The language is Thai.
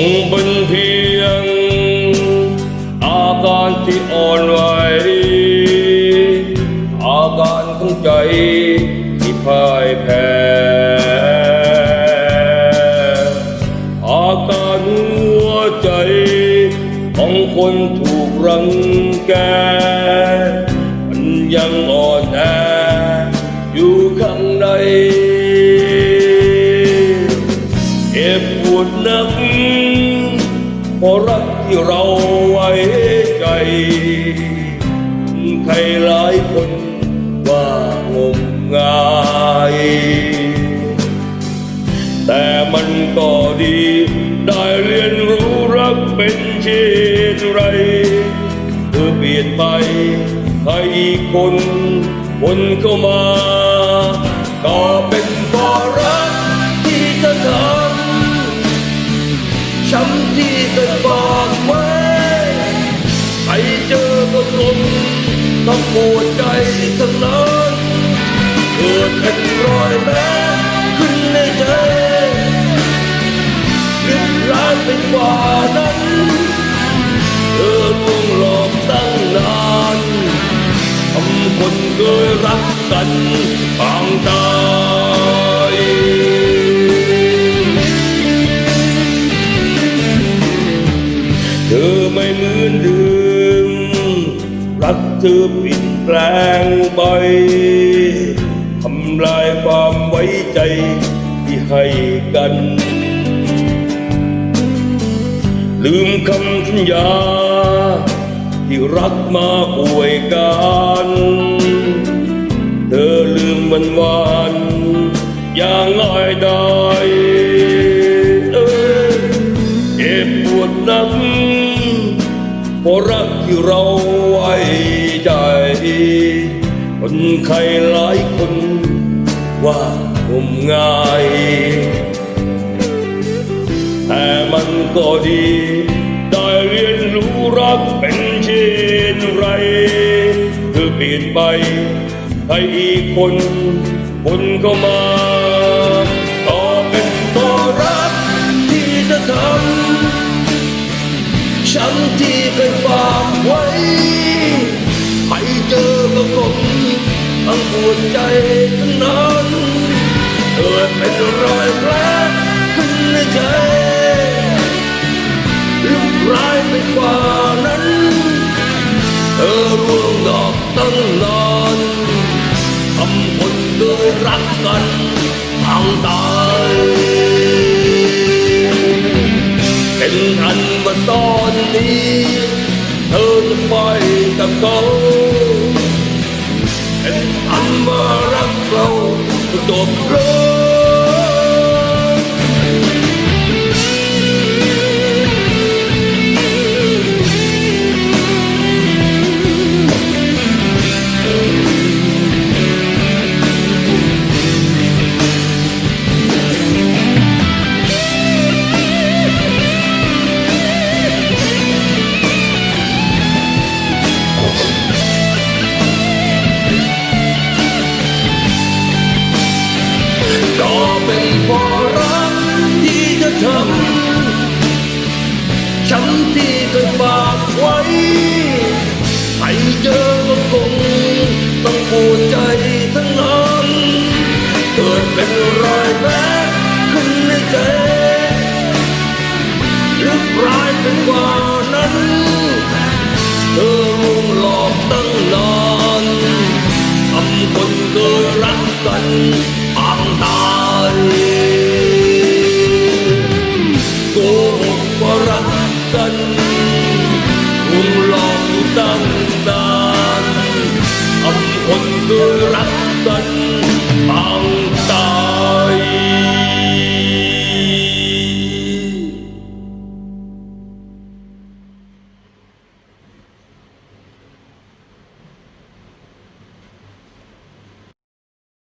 คงเป็นเพียง อาการที่อ่อนไหวอาการของใจที่พ่ายแพ้อาการหัวใจของคนถูกรังแก มันยังอ่อนแออยู่ข้างใน เพราะรักที่เราไว้ใจ ใครหลายคนว่างมงาย แต่มันก็ดี ได้เรียนรู้รักเป็นเช่นไรเธอเปลี่ยนไปให้อีกคน คนเข้ามาก็เป็น เคยบอกไว้ไปเจอก็ทนต้องปวดใจทั้งนั้นเกิดเป็นรอยแผลขึ้นในใจลึกร้ายไปกว่านั้นเธอลวงหลอกตั้งนานทำคนเคยรักกันปางตา เธอเปลี่ยนแปลงไปทำลายความไว้ใจที่ให้กัน ลืมคำสัญญา ที่รักมาป่วยกันเธอลืมวันวานอย่างง่ายได้เออเจ็บปวดนักเพราะรักที่เราไว้ ใจ คนใครหลายคน ว่างมง่าย แต่มันก็ดี ได้เรียนรู้รักเป็นเช่นไรเธอเปลี่ยนไปให้อีกคน คนเข้ามาก็เป็นตัวรักที่เธอทำ ฉันที่เคยฝากไว้ เจอกับคนทั้งปวดใจทั้งนั้นเกิดเป็นรอยแผลขึ้นในใจลุกร้ายไปกว่านั้น เธอร่วงดอกตั้งนานทำคนโดยรักกันทางตายเป็นอันว่าตอนนี้ เธอจะไปกับเขา เป็นรอยแผลขึ้นในใจลึกร้ายเป็นกว่านั้นเธอมุงหลอกตั้งนานทำคนเคอรักกันอังตายโกหกก็รักกันมุงหลอกตั้งนานอำคนเคยรักกัน bao